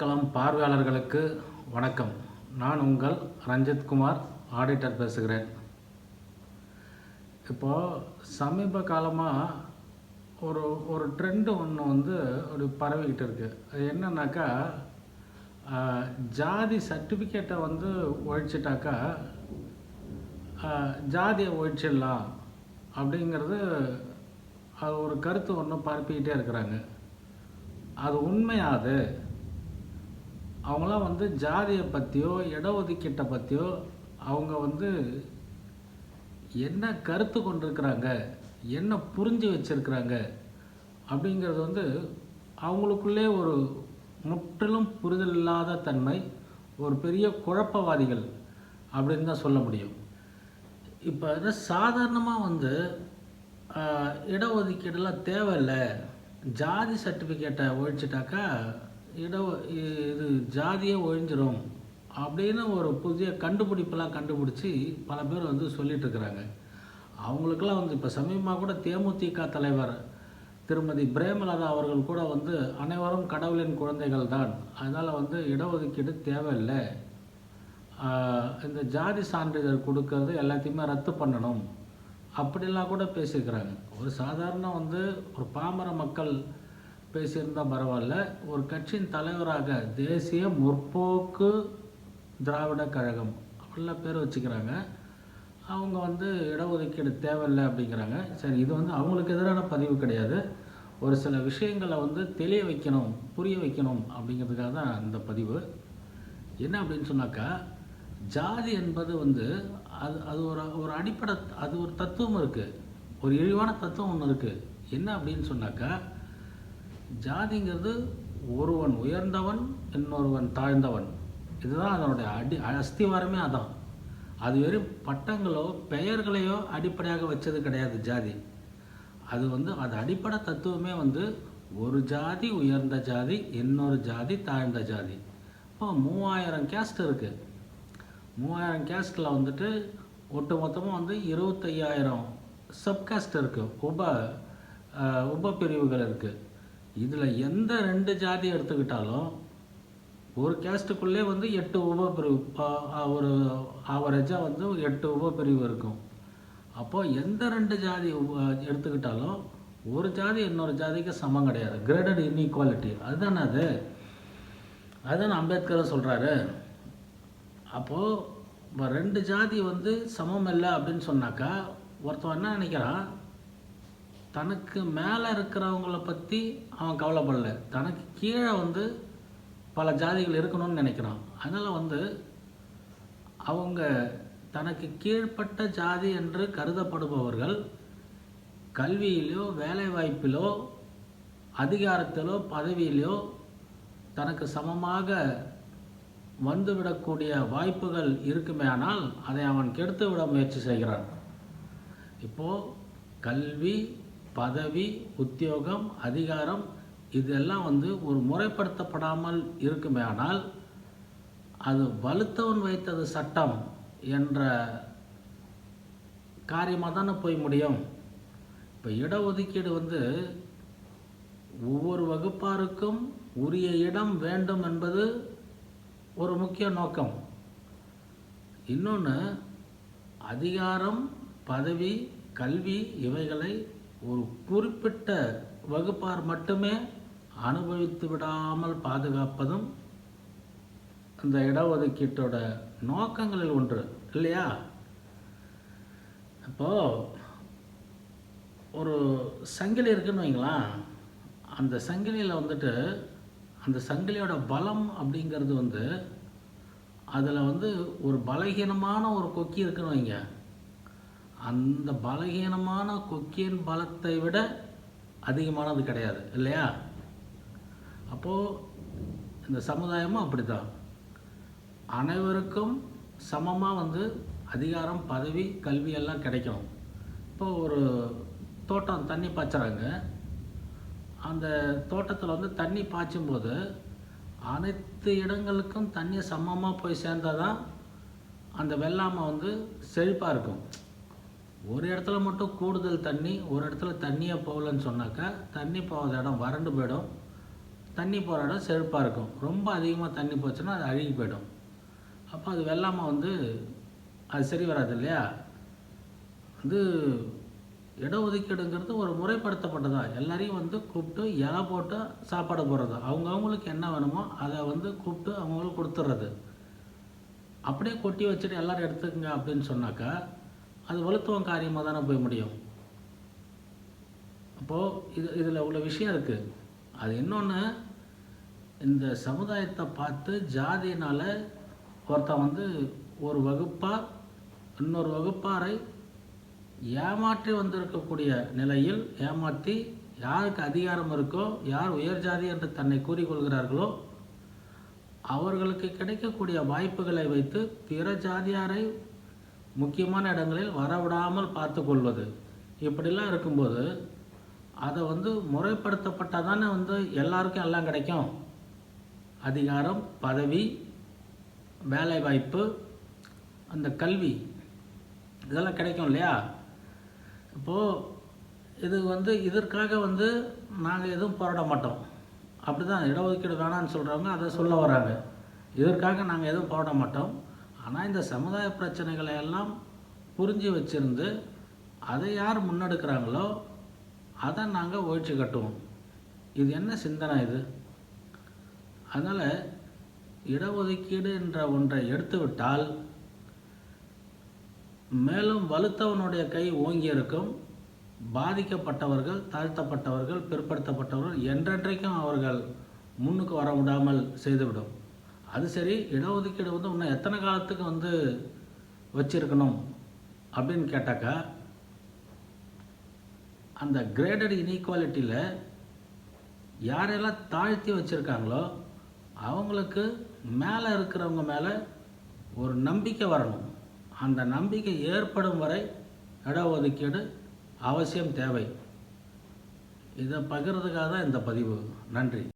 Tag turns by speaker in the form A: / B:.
A: பார்க்கலாம் பார்வையாளர்களுக்கு வணக்கம். நான் உங்கள் ரஞ்சித்குமார் ஆடிட்டர் பேசுகிறேன். இப்போது சமீப காலமாக ஒரு ஒரு ட்ரெண்டு ஒன்று வந்து ஒரு பரவிக்கிட்டு இருக்குது அது என்னன்னாக்கா ஜாதி சர்டிஃபிகேட்டை வந்து ஒழிச்சிட்டாக்கா ஜாதியை ஒழிச்சிடலாம் அப்படிங்கிறது அது ஒரு கருத்து ஒன்று பரப்பிக்கிட்டே இருக்கிறாங்க. அது உண்மையாது அவங்களாம் வந்து ஜாதியை பற்றியோ இடஒதுக்கீட்டை பற்றியோ அவங்க வந்து என்ன கருத்து கொண்டிருக்கிறாங்க என்ன புரிஞ்சு வச்சுருக்கிறாங்க அப்படிங்கிறது வந்து அவங்களுக்குள்ளே ஒரு முற்றிலும் புரிதல் இல்லாத தன்மை ஒரு பெரிய குழப்பவாதிகள் அப்படின்னு தான் சொல்ல முடியும். இப்போ வந்து சாதாரணமாக வந்து இடஒதுக்கீடெல்லாம் தேவையில்லை. ஜாதி சர்டிஃபிகேட்டை ஒழிச்சிட்டாக்கா இட இது ஜாதியே ஒழிஞ்சிரும் அப்படின்னு ஒரு புதிய கண்டுபிடிப்பெல்லாம் கண்டுபிடிச்சி பல பேர் வந்து சொல்லிகிட்ருக்குறாங்க அவங்களுக்கெல்லாம் வந்து இப்போ சமீபமாக கூட தேமுதிக தலைவர் திருமதி பிரேமலதா அவர்கள் கூட வந்து அனைவரும் கடவுளின் குழந்தைகள் தான். அதனால் வந்து இடஒதுக்கீடு தேவையில்லை. இந்த ஜாதி சான்றிதழ் கொடுக்கறது எல்லாத்தையுமே ரத்து பண்ணணும். அப்படிலாம் கூட பேசியிருக்கிறாங்க. ஒரு சாதாரண வந்து ஒரு பாமர மக்கள் பேசியிருந்தால் பரவாயில்ல. ஒரு கட்சியின் தலைவராக தேசிய முற்போக்கு திராவிட கழகம் அப்படிலாம் பேர் வச்சுக்கிறாங்க. அவங்க வந்து இடஒதுக்கீடு தேவையில்லை அப்படிங்கிறாங்க. சரி இது வந்து அவங்களுக்கு எதிரான பதிவு கிடையாது. ஒரு சில விஷயங்களை வந்து தெளிய வைக்கணும் புரிய வைக்கணும் அப்படிங்கிறதுக்காக தான் இந்த பதிவு. என்ன அப்படின்னு சொன்னாக்கா ஜாதி என்பது வந்து அது அது ஒரு ஒரு அடிப்படை அது ஒரு தத்துவம் இருக்குது ஒரு இழிவான தத்துவம் ஒன்று இருக்குது என்ன அப்படின்னு சொன்னாக்கா ஜாதிங்கிறது ஒருவன் உயர்ந்தவன் இன்னொருவன் தாழ்ந்தவன். இதுதான் அதனுடைய அடி அஸ்திவாரமே அதான். அது வெறும் பட்டங்களோ பெயர்களையோ அடிப்படையாக வச்சது கிடையாது ஜாதி. அது வந்து அது அடிப்படை தத்துவமே வந்து ஒரு ஜாதி உயர்ந்த ஜாதி இன்னொரு ஜாதி தாழ்ந்த ஜாதி. இப்போ மூவாயிரம் கேஸ்ட் இருக்குது மூவாயிரம் கேஸ்ட்டில் வந்துட்டு ஒட்டு மொத்தமாக வந்து இருபத்தையாயிரம் சப்காஸ்ட் இருக்குது உப உப பிரிவுகள் இருக்குது இதில் எந்த ரெண்டு ஜாதி எடுத்துக்கிட்டாலும் ஒரு கேஸ்ட்டுக்குள்ளே வந்து எட்டு உபப்பிரிவு பிரிவு ஒரு ஆவரேஜாக வந்து எட்டு உபப்பிரிவு பிரிவு இருக்கும். அப்போது எந்த ரெண்டு ஜாதி உப- எடுத்துக்கிட்டாலும் ஒரு ஜாதி இன்னொரு ஜாதிக்கு சமம் கிடையாது. கிரேடட் இன்இக்வாலிட்டி அதுதானே அது? அதுதான் அம்பேத்கர் சொல்கிறாரு அப்போது இப்போ ரெண்டு ஜாதி வந்து சமம் இல்லை அப்படின்னு சொன்னாக்கா ஒருத்தன் என்ன நினைக்கிறான்? தனக்கு மேலே இருக்கிறவங்கள பற்றி அவன் கவலைப்படல. தனக்கு கீழே வந்து பல ஜாதிகள் இருக்கணும்னு நினைக்கிறான். அதனால் வந்து அவங்க தனக்கு கீழ்ப்பட்ட ஜாதி என்று கருதப்படுபவர்கள் கல்வியிலோ வேலைவாய்ப்பிலோ அதிகாரத்திலோ பதவியிலோ தனக்கு சமமாக வந்துவிடக்கூடிய வாய்ப்புகள் இருக்குமே ஆனால் அதை அவன் கெடுத்து விட முயற்சி செய்கிறான். இப்போது கல்வி பதவி உத்தியோகம் அதிகாரம் இதெல்லாம் வந்து ஒரு முறைப்படுத்தப்படாமல் இருக்குமே ஆனால் அது வலுத்தவன் வைத்தது சட்டம் என்ற காரியமாக தானே போய் முடியும்? இப்போ இடஒதுக்கீடு வந்து ஒவ்வொரு வகுப்பாருக்கும் உரிய இடம் வேண்டும் என்பது ஒரு முக்கிய நோக்கம். இன்னொன்று அதிகாரம் பதவி கல்வி இவைகளை ஒரு குறிப்பிட்ட வகுப்பார் மட்டுமே அனுபவித்து விடாமல் பாதுகாப்பதும் அந்த இடஒதுக்கீட்டோட நோக்கங்களில் ஒன்று இல்லையா? இப்போது ஒரு சங்கிலி இருக்குன்னு வைங்களேன். அந்த சங்கிலியில் வந்துட்டு அந்த சங்கிலியோட பலம் அப்படிங்கிறது வந்து அதில் வந்து ஒரு பலகீனமான ஒரு கொக்கி இருக்குன்னு வைங்க. அந்த பலகீனமான கொக்கியின் பலத்தை விட அதிகமானது கிடையாது இல்லையா? அப்போது இந்த சமுதாயமும் அப்படித்தான். அனைவருக்கும் சமமாக வந்து அதிகாரம் பதவி கல்வி எல்லாம் கிடைக்கணும். இப்போ ஒரு தோட்டம் தண்ணி பாய்ச்சுறாங்க. அந்த தோட்டத்தில் வந்து தண்ணி பாய்ச்சும்போது அனைத்து இடங்களுக்கும் தண்ணி சமமாக போய் சேர்ந்தால் தான் அந்த வெள்ளாமை வந்து செழிப்பாக இருக்கும். ஒரு இடத்துல மட்டும் கூடுதல் தண்ணி ஒரு இடத்துல தண்ணியே போகலன்னு சொன்னாக்கா தண்ணி போகாத இடம் வறண்டு போயிடும். தண்ணி போகிற இடம் செழிப்பாக இருக்கும். ரொம்ப அதிகமாக தண்ணி போச்சுன்னா அது அழுகி போயிடும். அப்போ அது வெள்ளாமல் வந்து அது சரி வராது இல்லையா? வந்து இடஒதுக்கீடுங்கிறது ஒரு முறைப்படுத்தப்பட்டதா? எல்லாரையும் வந்து கூப்பிட்டு இலை போட்டு சாப்பாடு போடுறது. அவங்கவுங்களுக்கு என்ன வேணுமோ அதை வந்து கூப்பிட்டு அவங்களுக்கு கொடுத்துட்றது அப்படியே கொட்டி வச்சுட்டு எல்லோரும் எடுத்துக்கங்க அப்படின்னு சொன்னாக்கா அது வலுத்துவம் காரியமாக தானே போய் முடியும். அப்போது இது இதில் உள்ள விஷயம் இருக்குது அது இன்னொன்று இந்த சமுதாயத்தை பார்த்து ஜாதியினால் ஒருத்தன் வந்து ஒரு வகுப்பார் இன்னொரு வகுப்பாரை ஏமாற்றி வந்திருக்கக்கூடிய நிலையில் ஏமாற்றி யாருக்கு அதிகாரம் இருக்கோ யார் உயர் ஜாதி என்று தன்னை கூறிக்கொள்கிறார்களோ அவர்களுக்கு கிடைக்கக்கூடிய வாய்ப்புகளை வைத்து பிற ஜாதியாரை முக்கியமான இடங்களில் வரவிடாமல் பார்த்து கொள்வது. இப்படிலாம் இருக்கும்போது அதை வந்து முறைப்படுத்தப்பட்டால் தானே வந்து எல்லாருக்கும் எல்லாம் கிடைக்கும். அதிகாரம் பதவி வேலைவாய்ப்பு அந்த கல்வி இதெல்லாம் கிடைக்கும் இல்லையா? இப்போது இது வந்து இதற்காக வந்து நாங்கள் எதுவும் போராட மாட்டோம். அப்படி தான் இடஒதுக்கீடு வேணான்னு சொல்கிறவங்க அதை சொல்ல வராங்க. இதற்காக நாங்கள் எதுவும் போராட மாட்டோம். ஆனால் இந்த சமுதாய பிரச்சனைகளை எல்லாம் புரிஞ்சு வச்சுருந்து அதை யார் முன்னெடுக்கிறாங்களோ அதை நாங்கள் ஒழிச்சு கட்டுவோம். இது என்ன சிந்தனை இது? அதனால் இடஒதுக்கீடு என்ற ஒன்றை எடுத்துவிட்டால் மேலும் வலுத்தவனுடைய கை ஓங்கி இருக்கும் பாதிக்கப்பட்டவர்கள் தாழ்த்தப்பட்டவர்கள் பிற்படுத்தப்பட்டவர்கள் என்றென்றைக்கும் அவர்கள் முன்னுக்கு வர விடாமல் செய்துவிடும். அது சரி இடஒதுக்கீடு வந்து இன்னும் எத்தனை காலத்துக்கு வந்து வச்சிருக்கணும் அப்படின்னு கேட்டாக்கா அந்த கிரேடட் இன்இக்வாலிட்டியில் யாரெல்லாம் தாழ்த்தி வச்சுருக்காங்களோ அவங்களுக்கு மேலே இருக்கிறவங்க மேலே ஒரு நம்பிக்கை வரணும். அந்த நம்பிக்கை ஏற்படும் வரை இடஒதுக்கீடு அவசியம் தேவை. இதை பகிர்றதுக்காக தான் இந்த பதிவு. நன்றி.